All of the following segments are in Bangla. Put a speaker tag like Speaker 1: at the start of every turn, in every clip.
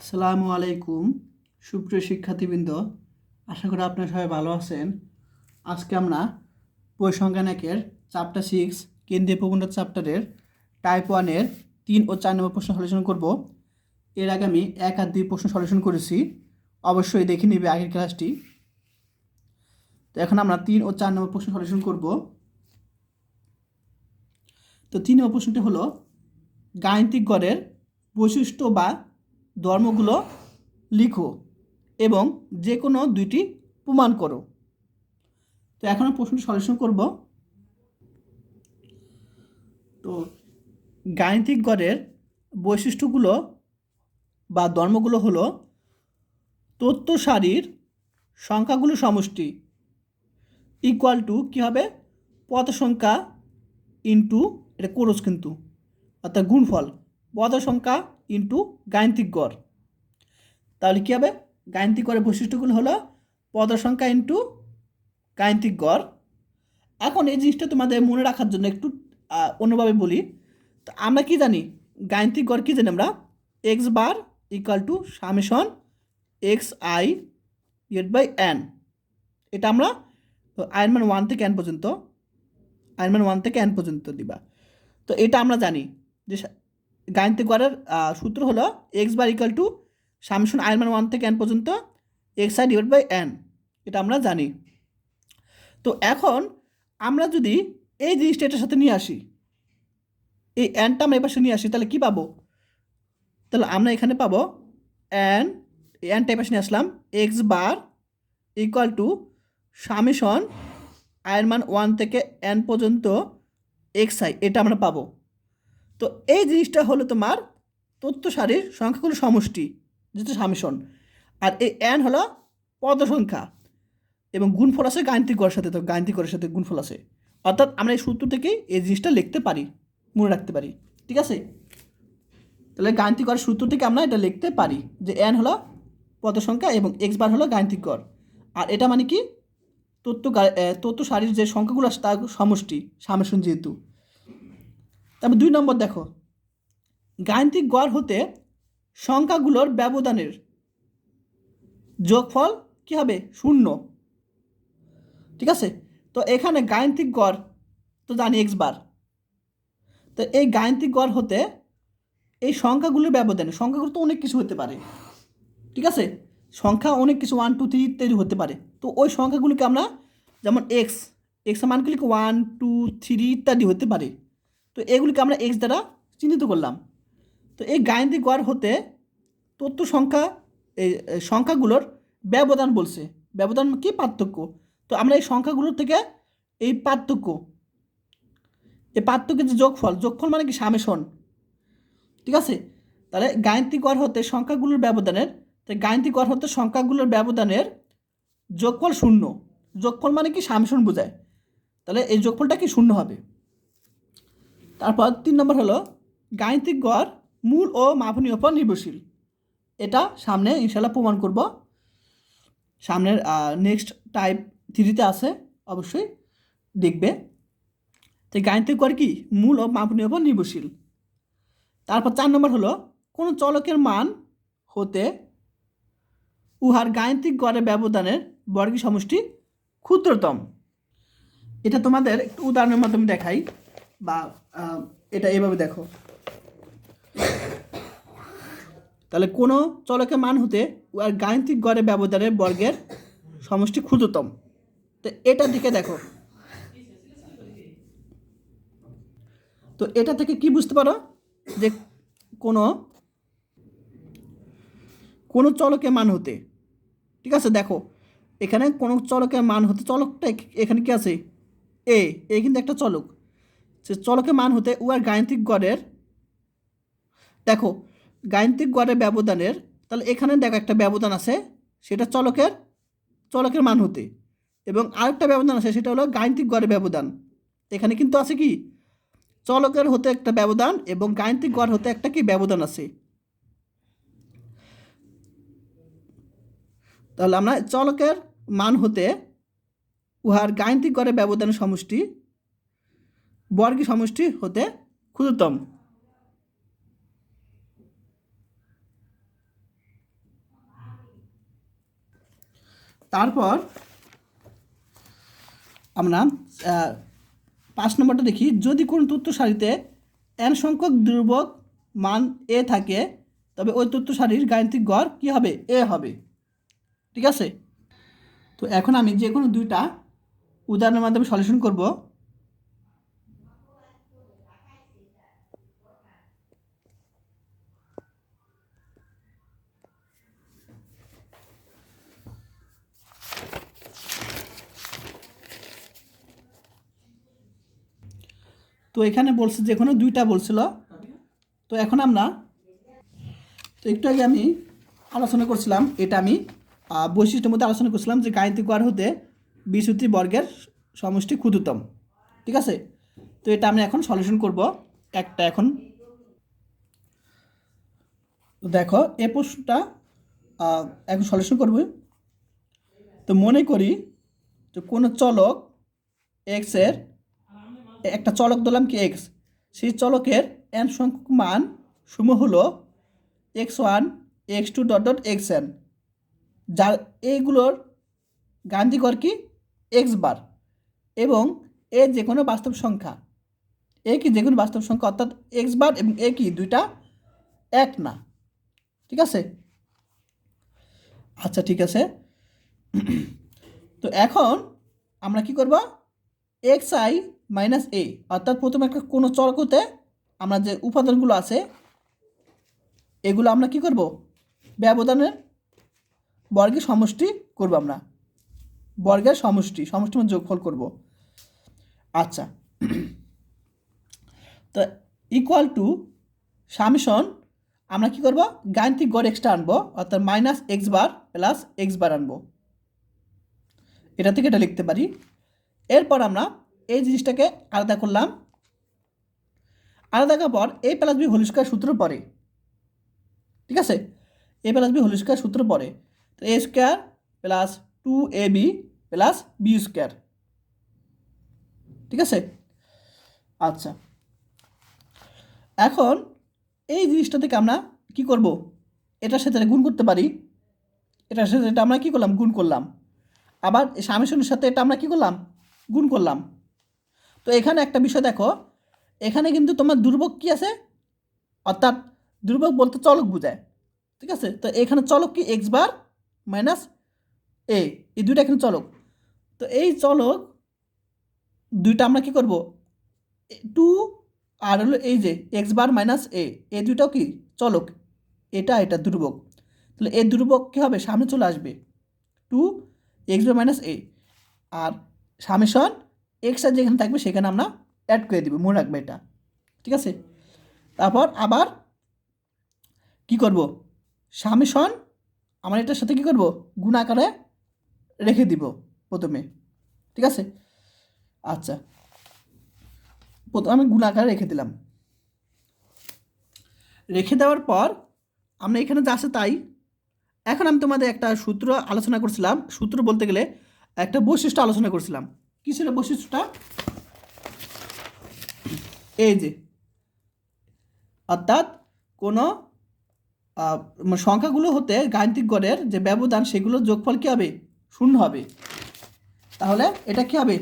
Speaker 1: আসসালামু আলাইকুম, সুপ্রিয় শিক্ষার্থীবৃন্দ। আশা করি আপনারা সবাই ভালো আছেন। আজকে আমরা পরিসংখ্যান একের চ্যাপ্টার সিক্স কেন্দ্রীয় প্রবন্ধ চ্যাপ্টারের টাইপ ওয়ানের তিন ও চার নম্বর প্রশ্ন সলিউশন করব। এর আগে আমি এক আর দুই প্রশ্ন সলিউশন করেছি। অবশ্যই দেখে নেবে আগের ক্লাসটি তো এখন আমরা তিন ও চার নম্বর প্রশ্ন সলিউশন করব। তো তিন নম্বর প্রশ্নটি হলো, গাণিতিক গড়ের বৈশিষ্ট্য বা ধর্মগুলো লিখো এবং যে কোনো দুইটি প্রমাণ করো। তো এখন প্রশ্নটি সলিউশন করব। তো গাণিতিক গড়ের বৈশিষ্ট্যগুলো বা ধর্মগুলো হলো তথ্য সারির সংখ্যাগুলো সমষ্টি ইকুয়াল টু কী হবে? পদ সংখ্যা ইন্টু এটা কোরস কিন্তু, অর্থাৎ গুণফল। পদ সংখ্যা ইন্টু গাণিতিক গড়। তাহলে কী হবে? গাণিতিক গড়ের বৈশিষ্ট্যগুলো হলো পদ সংখ্যা ইন্টু গাণিতিক গড়। এখন এই জিনিসটা তোমাদের মনে রাখার জন্য একটু অন্যভাবে বলি। তো আমরা কি জানি? গাণিতিক গড় কী জানি আমরা? X bar equal to summation X I yet by N এটা আমরা আয়ন মান ওয়ান থেকে এন পর্যন্ত আয়ন মান ওয়ান থেকে এন পর্যন্ত দিবা। তো এটা আমরা জানি যে গাণিতিক গড়ের সূত্র হলো X bar equal to summation ion মান ওয়ান থেকে এন পর্যন্ত X I divide by N এটা আমরা জানি। তো এখন আমরা যদি এই জিনিসটা এটার সাথে নিয়ে আসি, এই এনটা আমরা এপাশে নিয়ে আসি, তাহলে কি পাবো? তাহলে আমরা এখানে পাবো এন এনটা এপাশে নিয়ে আসলাম X bar equal to summation আয়ের মান ওয়ান থেকে এন পর্যন্ত এক্স আই এটা আমরা পাবো। তো এই জিনিসটা হলো তোমার তথ্য সারির সংখ্যাগুলো সমষ্টি যেটা সামেশন। আর এই এন হলো পদ সংখ্যা এবং গুণফল আছে গাণিতিক গড়ের সাথে, তো গাণিতিক গড়ের সাথে গুণফল আছে। অর্থাৎ আমরা এই সূত্র থেকেই এই জিনিসটা লিখতে পারি, মনে রাখতে পারি, ঠিক আছে? তাহলে গাণিতিক গড়ের সূত্র থেকে আমরা এটা লিখতে পারি যে এন হলো পদ সংখ্যা এবং এক্স বার হলো গাণিতিক গড়। আর এটা মানে কি? তথ্য তথ্য সারির যে সংখ্যাগুলো আছে তার সমষ্টি, সামেশন যেহেতু। তারপর দুই নম্বর দেখো। গাণিতিক গড় হতে সংখ্যাগুলোর ব্যবধানের যোগফল কী হবে? শূন্য। ঠিক আছে? তো এখানে গাণিতিক গড়, তো জানি এক্স বার। তো এই গাণিতিক গড় হতে এই সংখ্যাগুলোর ব্যবধানে, সংখ্যাগুলো তো অনেক কিছু হতে পারে। ঠিক আছে? সংখ্যা অনেক কিছু ওয়ান টু থ্রি ইত্যাদি হতে পারে। তো ওই সংখ্যাগুলোকে আমরা যেমন এক্স এক্স মানগুলিকে ওয়ান টু থ্রি ইত্যাদি হতে পারে। তো এগুলিকে আমরা এক্স দ্বারা চিহ্নিত করলাম। তো এই গাণিতিক গড় হতে তথ্য সংখ্যা এই সংখ্যাগুলোর ব্যবধান বলছে। ব্যবধান কি? পার্থক্য। তো আমরা এই সংখ্যাগুলোর থেকে এই পার্থক্য, এই পার্থক্যের যে যোগফল যোগফল মানে কি? সামেশন। ঠিক আছে? তাহলে গাণিতিক গড় হতে সংখ্যাগুলোর ব্যবধানের, তাই গাণিতিক গড় হতে সংখ্যাগুলোর ব্যবধানের যোগফল শূন্য। যোগফল মানে কি? সামেশন বোঝায়। তাহলে এই যোগফলটা কি শূন্য হবে? তারপর তিন নম্বর হলো গাণিতিক গড় মূল ও মাপনীয় উপর নির্ভরশীল। এটা সামনে ইনশাল্লাহ প্রমাণ করব। সামনের নেক্সট টাইপ থ্রিতে আছে, অবশ্যই দেখবে। তো গাণিতিক গড় কি? মূল ও মাপনীয় উপর নির্ভরশীল। তারপর চার নম্বর হলো কোনো চলকের মান হতে উহার গাণিতিক গড়ের ব্যবধানের বর্গী সমষ্টি ক্ষুদ্রতম। এটা তোমাদের একটু উদাহরণের মাধ্যমে দেখাই বা এটা এভাবে দেখো। তাহলে কোনো চলকের মান হতে আর গাণিতিক গড়ে ব্যবধানের বর্গের সমষ্টি ক্ষুদ্রতম। তো এটা দিকে দেখো। তো এটা থেকে কি বুঝতে পারো? যে কোনো কোনো চলকের মান হতে, ঠিক আছে? দেখো, এখানে কোনো চলকের মান হতে, চলকটা এখানে কি আছে? এ এ কিন্তু একটা চলক। সে চলকের মান হতে উহার গাণিতিক গড়ের, দেখো গাণিতিক গড়ের ব্যবধানের, তাহলে এখানে দেখো একটা ব্যবধান আছে, সেটা চলকের চলকের মান হতে। এবং আরেকটা ব্যবধান আছে, সেটা হলো গাণিতিক গড়ের ব্যবধান। এখানে কিন্তু আছে কি? চলকের হতে একটা ব্যবধান এবং গাণিতিক গড় হতে একটা কি? ব্যবধান আছে। তাহলে আমরা চলকের মান হতে উহার গাণিতিক গড়ের ব্যবধানের সমষ্টি বর্গী সমষ্টি হতে ক্ষুদ্রতম। তারপর আমরা পাঁচ নম্বরটা দেখি। যদি কোনো তথ্য সারিতে এন সংখ্যক দুর্বক মান এ থাকে, তবে ওই তথ্য সারির গাণিতিক গড় কী হবে? এ হবে। ঠিক আছে? তো এখন আমি যে কোনো দুইটা উদাহরণের মাধ্যমে সলিউশন করব। তো এখানে বলছে যে কোনো দুইটা বলছিল। তো এখন আমরা তো একটু আগে আমি আলোচনা করছিলাম, এটা আমি বৈশিষ্ট্যের মধ্যে আলোচনা করছিলাম যে গাণিতিক গড় হতে বিশুতি বর্গের সমষ্টি ক্ষুদ্রতম। ঠিক আছে? তো এটা আমি এখন সলিউশন করব। একটা এখন। তো দেখো, এ প্রশ্নটা এখন সলিউশন করব। তো মনে করি যে কোনো চলক এক্সের একটা চলক দিলাম কি এক্স সেই চলকের এন সংখ্যক মান সমূহ হলো X one X two dot dot X N যার এইগুলোর গান্ধীগড় কি? এক্স বার এবং এ যে কোনো বাস্তব সংখ্যা, এ কি যে কোনো বাস্তব সংখ্যা, অর্থাৎ এক্স বার এবং এ কি দুইটা এক না। ঠিক আছে? আচ্ছা ঠিক আছে। তো এখন আমরা কি করব? এক্স আই মাইনাস এ অর্থাৎ প্রথমে একটা কোনো চলকতে আমরা যে উপাদানগুলো আছে, এগুলো আমরা কি করব? ব্যবধানের বর্গের সমষ্টি করব আমরা। বর্গের সমষ্টি সমষ্টি মানে যোগফল করব। আচ্ছা। তো ইকুয়াল টু সামিশন আমরা কি করব? গাণিতিক গড় এক্সট্রা আনব, অর্থাৎ minus X bar plus X bar আনব। এটা থেকে এটা লিখতে পারি। এরপর আমরা এই জিনিসটাকে আলাদা করলাম। আলাদা করার পর A plus B whole square সূত্র পরে। ঠিক আছে? A plus B whole square সূত্র পরে। তো A square plus two A B plus B square ঠিক আছে? আচ্ছা। এখন এই জিনিসটা থেকে আমরা কি করব? এটার সাথে গুণ করতে পারি। এটার সাথে এটা আমরা কি করলাম? গুণ করলাম। আবার সামেশনের সাথে এটা আমরা কি করলাম? গুণ করলাম। তো এখানে একটা বিষয় দেখো, এখানে কিন্তু তোমার দুর্ভোগ কী আছে? অর্থাৎ দুর্ভোগ বলতে চলক বোঝায়, ঠিক আছে? তো এখানে চলক কি? এক্স বার মাইনাস এ এই দুইটা এখানে চলক। তো এই চলক দুইটা আমরা কি করব? টু আর হলো এই যে এক্স বার মাইনাস এ এই দুইটাও কি? চলক। এটা এটা দুর্ভোগ তাহলে এই দুর্ভোগ কী হবে? সামনে চলে আসবে। Two X bar minus A R summation X আর যেখানে থাকবে সেখানে আমরা অ্যাড করে দেবো, মনে রাখবে এটা। ঠিক আছে? তারপর আবার কি করব? সামেশন আমার এটার সাথে কি করব? গুণ আকারে রেখে দিব প্রথমে। ঠিক আছে? আচ্ছা। প্রথমে আমি গুণ আকারে রেখে দিলাম। রেখে দেওয়ার পর আমরা এখানে যা আছে তাই। এখন আমি তোমাদের একটা সূত্র আলোচনা করছিলাম। সূত্র বলতে গেলে একটা বৈশিষ্ট্য আলোচনা করছিলাম। কী ছিল বৈশিষ্ট্যটা? এই যে, অর্থাৎ কোনো মানে সংখ্যাগুলো হতে গাণিতিক গড়ের যে ব্যবধান সেগুলো যোগফল কী হবে? শূন্য হবে। তাহলে এটা কি হবে?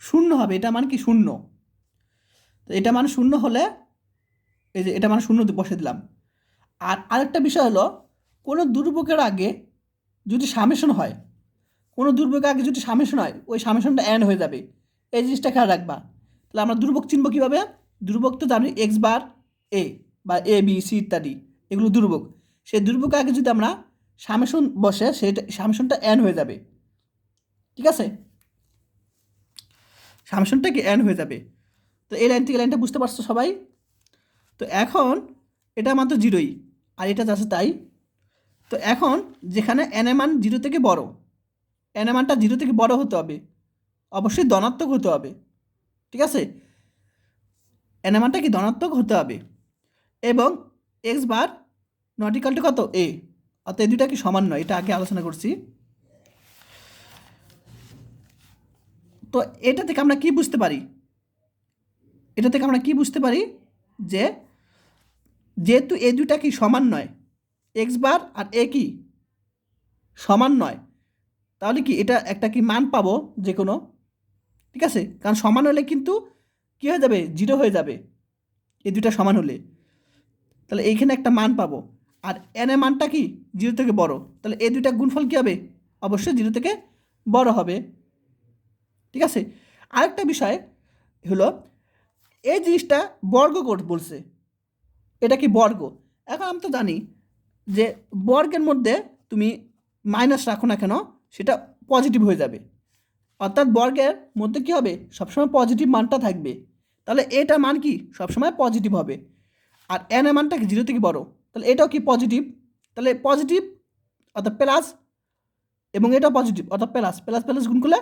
Speaker 1: শূন্য হবে, এটা মানে কি শূন্য? তো এটা মানে শূন্য হলে, এই যে এটা মানে শূন্য বসে দিলাম। আর আরেকটা বিষয় হলো কোনো দুর্ভোগের আগে যদি সামেশন হয়, কোনো দুর্ভোগের আগে যদি সামেশন হয়, ওই সামেশনটা অ্যান্ড হয়ে যাবে। এই জিনিসটা খেয়াল রাখবা। তাহলে আমরা দুর্ভোগ চিনব কীভাবে? দুর্ভোগ তো জানি এক্স বার এ বা এ বি সি ইত্যাদি, এগুলো দুর্ভোগ। সেই দুর্ভোগের আগে যদি আমরা সামেশন বসে, সেটা সামেশনটা অ্যান্ড হয়ে যাবে। ঠিক আছে? সামেশনটা কি অ্যান্ড হয়ে যাবে? তো এই লাইন থেকে লাইনটা বুঝতে পারছ সবাই? তো এখন এটা মাত্র জিরোই আর এটা যাচ্ছে তাই তো এখন যেখানে এন মান জিরো থেকে বড় এন মানটা জিরো থেকে বড় হতে হবে, অবশ্যই ধনাত্মক হতে হবে, ঠিক আছে? এন মানটা কি ধনাত্মক হতে হবে? এবং এক্স বার নটিকাল টু কত? এ অর্থাৎ এই দুইটা কি সমান নয়? এটা আগে আলোচনা করছি। তো এটা থেকে আমরা কি বুঝতে পারি? এটা থেকে আমরা কি বুঝতে পারি? যে যেহেতু এই দুইটা কি সমান নয় এক্স বার আর এ কি? সমান নয়। তাহলে কি এটা একটা কি মান পাবো যে কোনো ঠিক আছে? কারণ সমান হলে কিন্তু কী হয়ে যাবে? জিরো হয়ে যাবে। এই দুটা সমান হলে। তাহলে এইখানে একটা মান পাবো। আর এন এ মানটা কি? জিরো থেকে বড়। তাহলে এই দুইটা গুণফল কী হবে? অবশ্যই জিরো থেকে বড় হবে। ঠিক আছে? আরেকটা বিষয় হলো, এই জিনিসটা বর্গ বলছে। এটা কি বর্গ? এখন আমি তো জানি যে বর্গের মধ্যে তুমি মাইনাস রাখো না কেন, সেটা পজিটিভ হয়ে যাবে। অর্থাৎ বর্গের মধ্যে কী হবে? সবসময় পজিটিভ মানটা থাকবে। তাহলে এটা মান কি? সবসময় পজিটিভ হবে। আর এন এর মানটা কি? জিরো থেকে বড়। তাহলে এটাও কি পজিটিভ তাহলে পজিটিভ অর্থাৎ প্লাস এবং এটাও পজিটিভ অর্থাৎ প্লাস প্লাস প্লাস গুণ করলে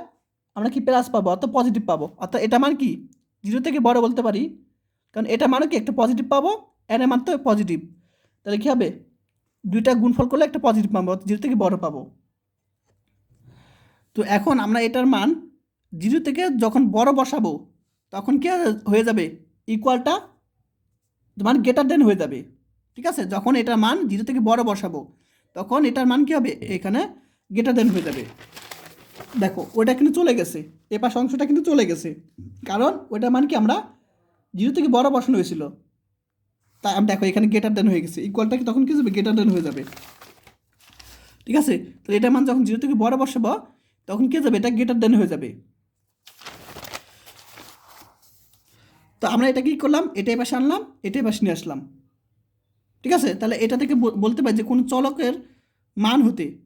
Speaker 1: আমরা কি প্লাস পাবো? অর্থাৎ পজিটিভ পাবো। অর্থাৎ এটা মান কি? জিরো থেকে বড় বলতে পারি। কারণ এটা মানে কি? একটা পজিটিভ পাবো এন এর মান তো পজিটিভ তাহলে কী হবে? দুইটা গুণফল করলে একটা পজিটিভ পাবো জিরো থেকে বড় পাবো। তো এখন আমরা এটার মান জিরো থেকে যখন বড় বসাবো, তখন কি হয়ে যাবে? ইকুয়ালটা মানে গেটার দেন হয়ে যাবে। ঠিক আছে? যখন এটার মান জিরো থেকে বড় বসাবো, তখন এটার মান কী হবে? এখানে গেটার দেন হয়ে যাবে। দেখো, ওটা কিন্তু চলে গেছে। এ পাশ অংশটা কিন্তু চলে গেছে। কারণ ওইটার মান কি আমরা জিরো থেকে বড় বসানো হয়েছিল। আমি দেখো, এখানে গেটার দেন হয়ে গেছে। ইকুয়ালটা কি তখন কী যাবে গেটার দেন হয়ে যাবে। ঠিক আছে? তো এটার মান যখন জিরো থেকে বড় বসাবো, তখন কী যাবে? এটা গেটার দেন হয়ে যাবে। তো আমরা এটা কী করলাম? এটাই পাশে আনলাম এটাই পাশে নিয়ে আসলাম। ঠিক আছে? তাহলে এটা থেকে বল- বলতে পারি যে কোনো চলকের মান হতে,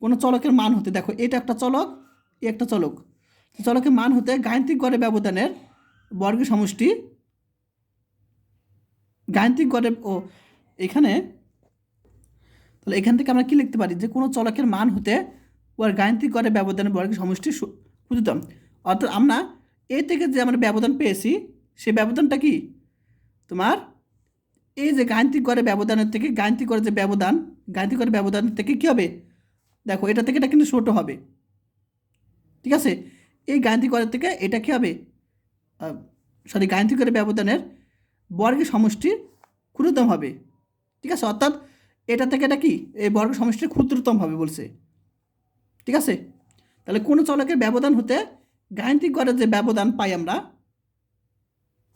Speaker 1: কোনো চলকের মান হতে, দেখো, এটা একটা চলক, এ একটা চলক। চলকের মান হতে গাণিতিক গড়ে ব্যবধানের বর্গের সমষ্টি গাণিতিক গড়ে ও, এখানে, তাহলে এখান থেকে আমরা কি লিখতে পারি? যে কোনো চলকের মান হতে ওর গাণিতিক গড়ে ব্যবধানের বর্গের সমষ্টি খুঁজতাম অর্থাৎ আমরা এ থেকে যে আমরা ব্যবধান পেয়েছি সেই ব্যবধানটা কি? তোমার এই যে গাণিতিক গড়ে ব্যবধানের থেকে গাণিতিক গড়ে যে ব্যবধান গাণিতিক গড়ে ব্যবধানের থেকে কী হবে? দেখো, এটা থেকে এটা কিন্তু ছোটো হবে। ঠিক আছে? এই গাণিতিক গড়ের থেকে এটা কী হবে? সরি গাণিতিক গড়ে ব্যবধানের বর্গের সমষ্টি ক্ষুদ্রতম হবে। ঠিক আছে? অর্থাৎ এটা থেকে এটা কি? এই বর্গ সমষ্টি ক্ষুদ্রতম হবে বলছে। ঠিক আছে? তাহলে কোনো চলকের ব্যবধান হতে গাণিতিক গড়ের যে ব্যবধান পাই আমরা,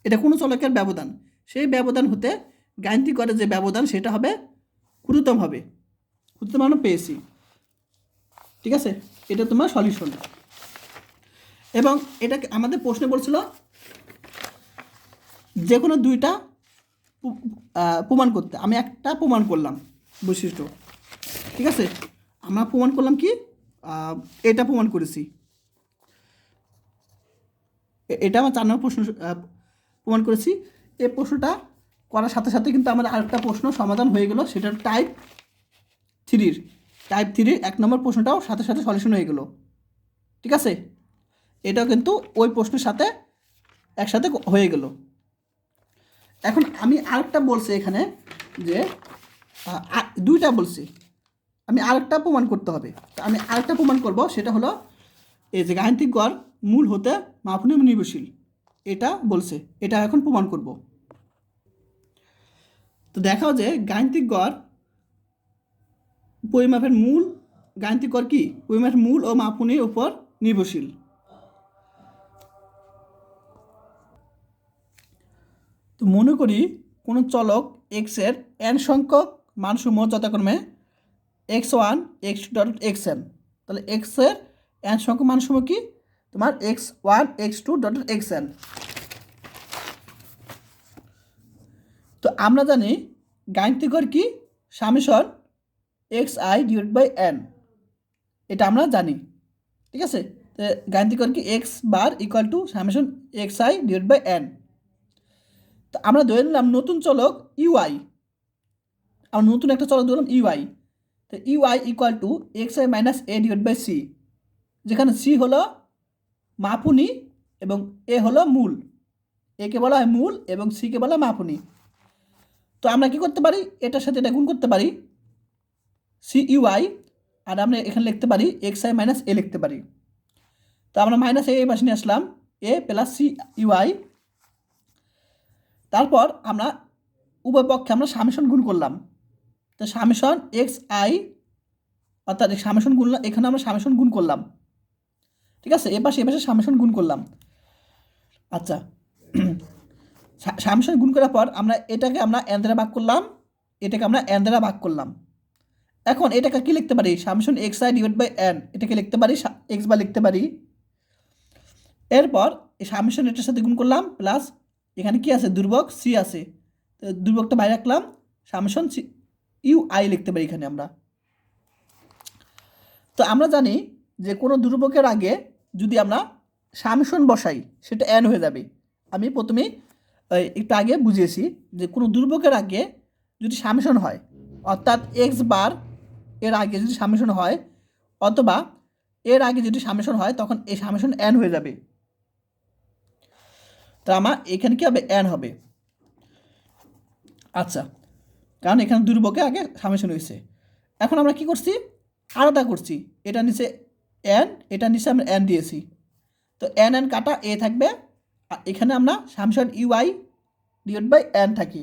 Speaker 1: এটা কোনো চলকের ব্যবধান? সেই ব্যবধান হতে গাণিতিক গড়ের যে ব্যবধান, সেটা হবে ক্ষুদ্রতম হবে। ক্ষুদ্রতম আমরা পেয়েছি। ঠিক আছে? এটা তোমার সলিউশন। এবং এটা আমাদের প্রশ্নে বলছিল যে কোনো দুইটা প্রমাণ করতে। আমি একটা প্রমাণ করলাম, বৈশিষ্ট্য। ঠিক আছে? আমরা প্রমাণ করলাম কি? এটা প্রমাণ করেছি। এটা আমার চার নম্বর প্রশ্ন প্রমাণ করেছি। এই প্রশ্নটা করার সাথে সাথে কিন্তু আমার আরেকটা প্রশ্ন সমাধান হয়ে গেল, সেটা টাইপ থ্রির টাইপ থ্রির এক নম্বর প্রশ্নটাও সাথে সাথে সলিউশন হয়ে গেল। ঠিক আছে? এটাও কিন্তু ওই প্রশ্নের সাথে একসাথে হয়ে গেল। এখন আমি আরেকটা বলছি এখানে যে দুইটা বলছি। আমি আরেকটা প্রমাণ করতে হবে। আমি আরেকটা প্রমাণ করব, সেটা হলো এই যে গাণিতিক গড় মূল হতে মাপনীয় নির্ভরশীল। এটা বলছে। এটা এখন প্রমাণ করব। তো দেখাও যে গাণিতিক গড় পরিমাপের মূল, গাণিতিক গড় কি? পরিমাপের মূল ও মাপনীর উপর নির্ভরশীল। তো মনে করি কোনো চলক এক্সের এন সংখ্যক মানসমূহ যথাক্রমে X one X two dot X N তাহলে এক্সের এন সংখ্যক মানসমূহ কি? তোমার X one X two dot X N তো আমরা জানি গাণিতিকর কি? Summation X I divide by N এটা আমরা জানি। ঠিক আছে? তো গাণিতিকর কি? X bar equal to summation X I divide by N তো আমরা ধরে নিলাম নতুন চলক ইউআই আমরা নতুন একটা চলক ধরলাম ইউআই তো U I equal to X I minus A divide by C যেখানে সি হলো মাপুনি এবং এ হলো মূল। একে বলা হয় মূল এবং সিকে বলা মাপুনি। তো আমরা কি করতে পারি? এটার সাথে এটা গুণ করতে পারি সি ইউআই আর আমরা এখানে লিখতে পারি এক্স আই মাইনাস এ লিখতে পারি। তো আমরা মাইনাস এ পাশে নিয়ে আসলাম A plus C U I তারপর আমরা উভয় পক্ষে আমরা সামেশন গুণ করলাম। তো সামেশন এক্স আই অর্থাৎ সামেশন গুণ এখানে আমরা সামেশন গুণ করলাম। ঠিক আছে? এ পাশে এ পাশে সামেশন গুণ করলাম। আচ্ছা। সামেশন গুণ করার পর আমরা এটাকে আমরা এন ভাগ করলাম, এটাকে আমরা এন ভাগ করলাম। এখন এটাকে কী লিখতে পারি? Summation X I divide by N এটাকে লিখতে পারি? এক্স বা লিখতে পারি। এরপর এই সামেশন এটার সাথে গুণ করলাম প্লাস এখানে কি আছে? দুর্ভোগ সি আছে। তো দুর্ভোগটা বাইরে রাখলাম। সামসন সি ইউ আই লিখতে পারি এখানে আমরা। তো আমরা জানি যে কোনো দুর্ভোগের আগে যদি আমরা সামসন বসাই সেটা অ্যান হয়ে যাবে। আমি প্রথমেই এই, একটু আগে বুঝিয়েছি যে কোনো দুর্ভোগের আগে যদি সামেশন হয় অর্থাৎ এক্স বার এর আগে যদি সামেশন হয় অথবা এর আগে যদি সামেশন হয় তখন এই সামেশন এন হয়ে যাবে। তো আমার এখানে কি হবে? এন হবে। আচ্ছা কারণ এখানে দুর্ভোগে আগে সামেশন হয়েছে। এখন আমরা কি করছি? আলাদা করছি। এটা নিচে এন এটা নিচে আমরা এন দিয়েছি। তো এন এন কাটা, এ থাকবে। আর এখানে আমরা summation U I divide by N থাকি।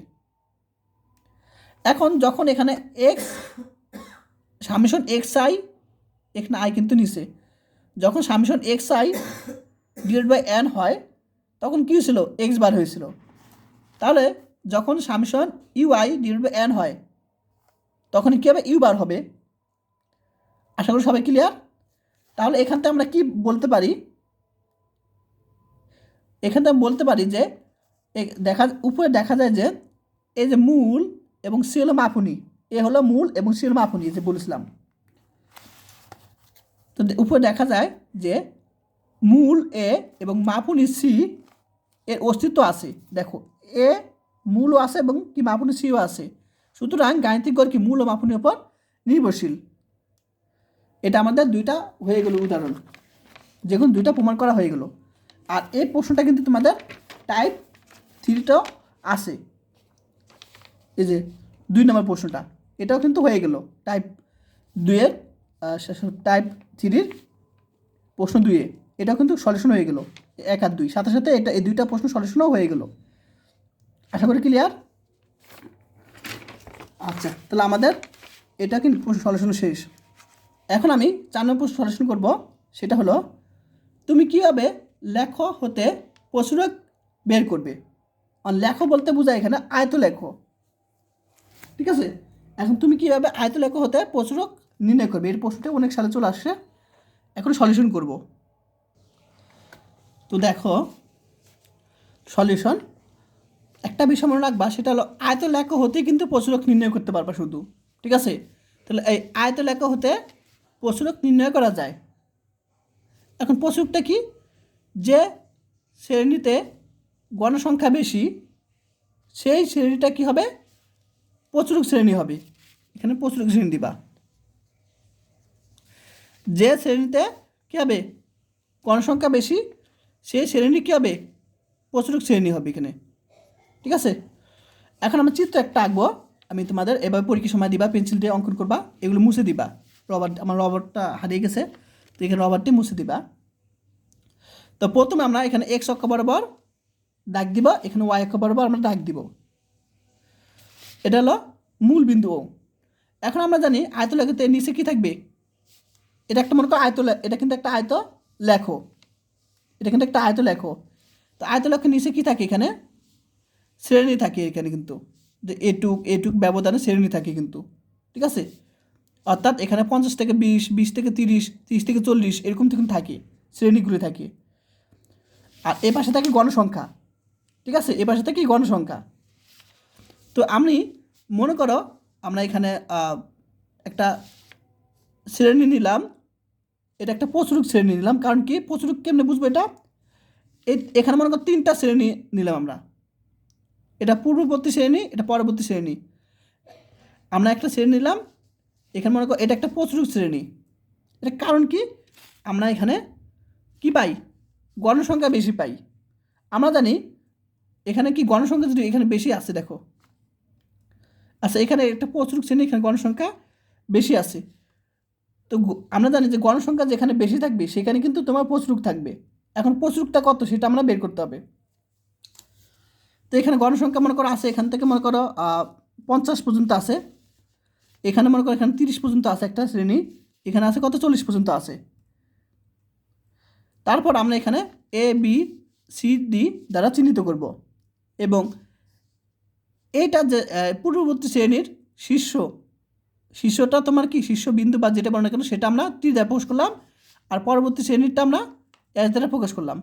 Speaker 1: এখন যখন এখানে এক্স, সামেশন এক্স আই, এখানে আই কিন্তু নিচে। যখন summation X I divide by N হয় তখন কী হয়েছিল? এক্স বার হয়েছিল। তাহলে যখন summation U I divide by N হয়, তখন কী হবে? ইউ বার হবে। আশা করি সবাই ক্লিয়ার তাহলে এখান থেকে আমরা কি বলতে পারি? এখান থেকে বলতে পারি যে দেখা, উপরে দেখা যায় যে, এই যে মূল এবং সি হলো মাপুনি। এ হলো মূল এবং সি হলো এই যে বলেছিলাম। তো উপরে দেখা যায় যে, মূল এ এবং মাপুনি সি এর অস্তিত্ব আছে, দেখো। এ মূলও আছে এবং কি মাপুনি সিও আছে। সুতরাং গাণিতিক গড় কি মূল ও মাপুনির উপর নির্ভরশীল। এটা আমাদের দুইটা হয়ে গেল উদাহরণ। যেগুলো দুইটা প্রমাণ করা হয়ে গেল। আর এই প্রশ্নটা কিন্তু তোমাদের টাইপ থ্রিটাও আছে। এই যে দুই নম্বর প্রশ্নটা, এটাও কিন্তু হয়ে গেল। টাইপ দুইয়ের টাইপ থ্রির প্রশ্ন দুইয়ে এটাও কিন্তু সলিউশন হয়ে গেল। এক আর দুই। সাথে সাথে এটা এই দুইটা প্রশ্ন সলিউশনও হয়ে গেল। আশা করি ক্লিয়ার আচ্ছা তাহলে আমাদের এটা কিন্তু প্রশ্ন সলিউশন শেষ। এখন আমি চার নম্বর প্রশ্ন সলিউশন করব। সেটা হলো, তুমি কীভাবে লেখো হতে প্রচুরক বের করবে? আর লেখো বলতে বোঝায় এখানে আয়ত লেখো ঠিক আছে? এখন তুমি কীভাবে আয়ত লেখো হতে প্রচুরক নির্ণয় করবে? এর প্রশ্নটা অনেক সালে চলে আসছে। এখন সলিউশন করব। তো দেখো সলিউশন একটা বিষয় মনে রাখবা, সেটা হলো আয়ত লেখা হতে কিন্তু প্রচুরক নির্ণয় করতে পারবা শুধু, ঠিক আছে? তাহলে এই আয়ত লেখা হতে প্রচুরক নির্ণয় করা যায়। এখন প্রচুরকটা কি? যে শ্রেণীতে গণসংখ্যা বেশি, সেই শ্রেণীটা কি হবে? প্রচুরক শ্রেণি হবে। এখানে প্রচুরক শ্রেণি দিবা। যে শ্রেণীতে কী হবে? গণসংখ্যা বেশি সেই শ্রেণি কী হবে? প্রচুরক শ্রেণি হবে এখানে। ঠিক আছে? এখন আমরা চিত্র একটা আঁকবো। আমি তোমাদের এভাবে পরীক্ষার সময় দিবা, পেন্সিল দিয়ে অঙ্কন করবা, এগুলো মুছে দিবা। রবার আমার রবারটা হারিয়ে গেছে, তো এখানে রবারটি মুছে দিবা। তো প্রথমে আমরা এখানে এক্স অক্ষ বরাবর দাগ দিব, এখানে ওয়াই অক্ষ বরাবর আমরা দাগ দিব। এটা হলো মূল বিন্দু ও এখন আমরা জানি আয়ত লেখাতে নিচে কি থাকবে? এটা একটা মনে করো আয়ত এটা কিন্তু একটা আয়ত লেখো এটা কিন্তু একটা আয়ত লেখো তো আয়ত লেখের নিচে কী থাকে এখানে? শ্রেণি থাকে এখানে কিন্তু। যে এটুক এটুক ব্যবধানে শ্রেণি থাকে কিন্তু। ঠিক আছে? অর্থাৎ এখানে পঞ্চাশ থেকে বিশ বিশ থেকে তিরিশ তিরিশ থেকে চল্লিশ এরকম তখন থাকে, শ্রেণীগুলি থাকে। আর এ পাশে থাকে গণসংখ্যা। ঠিক আছে? এ পাশে থাকে গণসংখ্যা। তো আমি মনে করো আমরা এখানে একটা শ্রেণি নিলাম। এটা একটা প্রচুরক শ্রেণি নিলাম। কারণ কি? প্রচুরক কেমনে বুঝব এটা? এখানে মনে করো তিনটা শ্রেণি নিলাম আমরা। এটা পূর্ববর্তী শ্রেণি, এটা পরবর্তী শ্রেণি। আমরা একটা শ্রেণি নিলাম। এখানে মনে করো এটা একটা প্রচুর শ্রেণি। এটা কারণ কি? আমরা এখানে কি পাই? গণসংখ্যা বেশি পাই। আমরা জানি এখানে কি গণসংখ্যা যদি এখানে বেশি আছে, দেখো। আচ্ছা এখানে একটা প্রচুর শ্রেণি, এখানে গণসংখ্যা বেশি আছে। তো আমরা জানি যে গণসংখ্যা যেখানে বেশি থাকবে, সেখানে কিন্তু তোমার প্রচুরক থাকবে। এখন প্রচুরকটা কত সেটা আমরা বের করতে হবে। তো এখানে গণসংখ্যা মনে করো আছে, এখান থেকে মনে করো পঞ্চাশ পর্যন্ত আছে। এখানে মনে করো এখানে তিরিশ পর্যন্ত আছে একটা শ্রেণি, এখানে আছে কত? চল্লিশ পর্যন্ত আছে। তারপর আমরা এখানে এ বি সি ডি দ্বারা চিহ্নিত করব। এবং এইটা যে পূর্ববর্তী শ্রেণির শীর্ষ শীর্ষটা তোমার কি? শীর্ষ বিন্দু বা যেটা বলো না কেন, সেটা আমরা টি দ্বারা প্রকাশ করলাম। আর পরবর্তী শ্রেণীরটা আমরা এস দ্বারা প্রকাশ করলাম।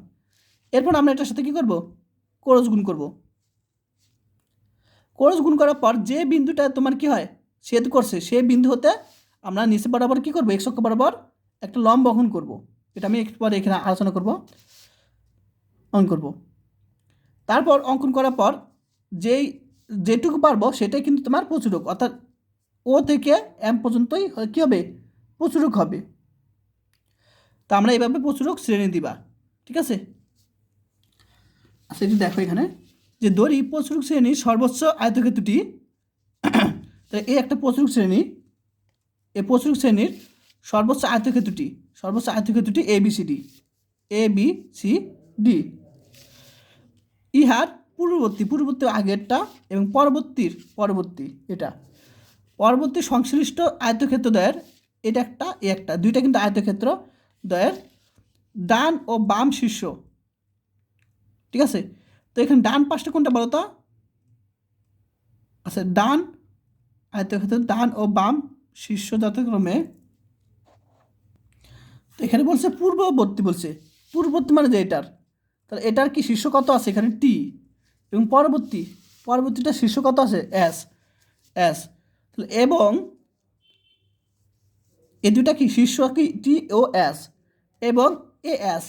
Speaker 1: এরপর আমরা এটার সাথে কী করব? কোরস গুণ করব। কোরস গুণ করার পর যে বিন্দুটা তোমার কি হয়? ছেদ করছে সে বিন্দু হতে আমরা নিচে বরাবর কী করব? এক অক্ষ বরাবর একটা লম্ব অঙ্কন করব। এটা আমি একটু পরে এখানে আলোচনা করব, অঙ্কন করব। তারপর অঙ্কন করার পর যেই যেটুকু পারব সেটাই কিন্তু তোমার প্রচুরক অর্থাৎ ও থেকে এম পর্যন্তই কী হবে? প্রচুরক হবে। তা আমরা এইভাবে প্রচুরক শ্রেণি দিবা, ঠিক আছে? আচ্ছা এটি দেখো এখানে, যে দড়ি প্রচুরক শ্রেণির সর্বোচ্চ আয়তক্ষেত্রটি তাই এই একটা প্রচুরক শ্রেণি, এই প্রচুরক শ্রেণির সর্বোচ্চ আয়তক্ষেত্রটি সর্বোচ্চ আয়তক্ষেত্রটি A B C D A B C D ইহার পূর্ববর্তী পূর্ববর্তী আগেরটা এবং পরবর্তীর, পরবর্তী এটা। পরবর্তী সংশ্লিষ্ট আয়তক্ষেত্র দ্বয়ের এটা একটা একটা, দুইটা কিন্তু আয়তক্ষেত্র দ্বয়ের ডান ও বাম শীর্ষ। ঠিক আছে? তো এখানে ডান পাশটা কোনটা বলো তো? আচ্ছা ডান আয়তক্ষেত্র, ডান ও বাম শীর্ষ যথাক্রমে। তো এখানে বলছে পূর্ববর্তী বলছে। পূর্ববর্তী মানে যে এটার? তাহলে এটার কি শীর্ষ কত আছে? এখানে টি এবং পরবর্তী, পরবর্তীটা শীর্ষ কত আছে? এস এস এবং এ দুটা কি? শীর্ষ কি? টি ও এস এবং এ এস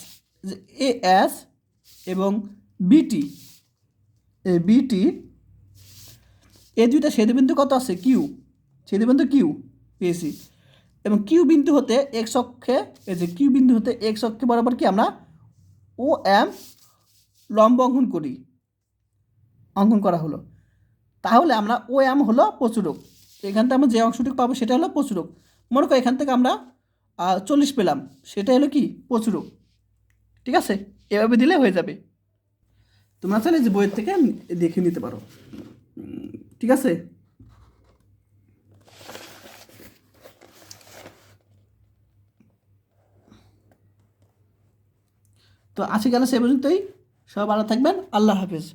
Speaker 1: এ এস এবং বিটি এই বিটি এ দুইটা সেতুবিন্দু কত আছে? কিউ সেতুবিন্দু কিউ পেয়েছি। এবং কিউ বিন্দু হতে এক্স অক্ষে, এই যে কিউ বিন্দু হতে এক্স অক্ষে বরাবর কি আমরা ও এম লম্ব অঙ্কন করি। অঙ্কন করা হলো। তাহলে আমরা ও এম হলো প্রচুরক। এখান থেকে আমরা যে অংশটুকু পাবো সেটা হলো প্রচুরক। মনে করো এখান থেকে আমরা চল্লিশ পেলাম। সেটা হলো কি? প্রচুরক। ঠিক আছে? এভাবে দিলে হয়ে যাবে। তোমরা চাইলে যে বইয়ের থেকে দেখে নিতে পারো। ঠিক আছে? তো আজকে গেলে সে পর্যন্তই। সব ভালো থাকবেন। আল্লাহ হাফেজ।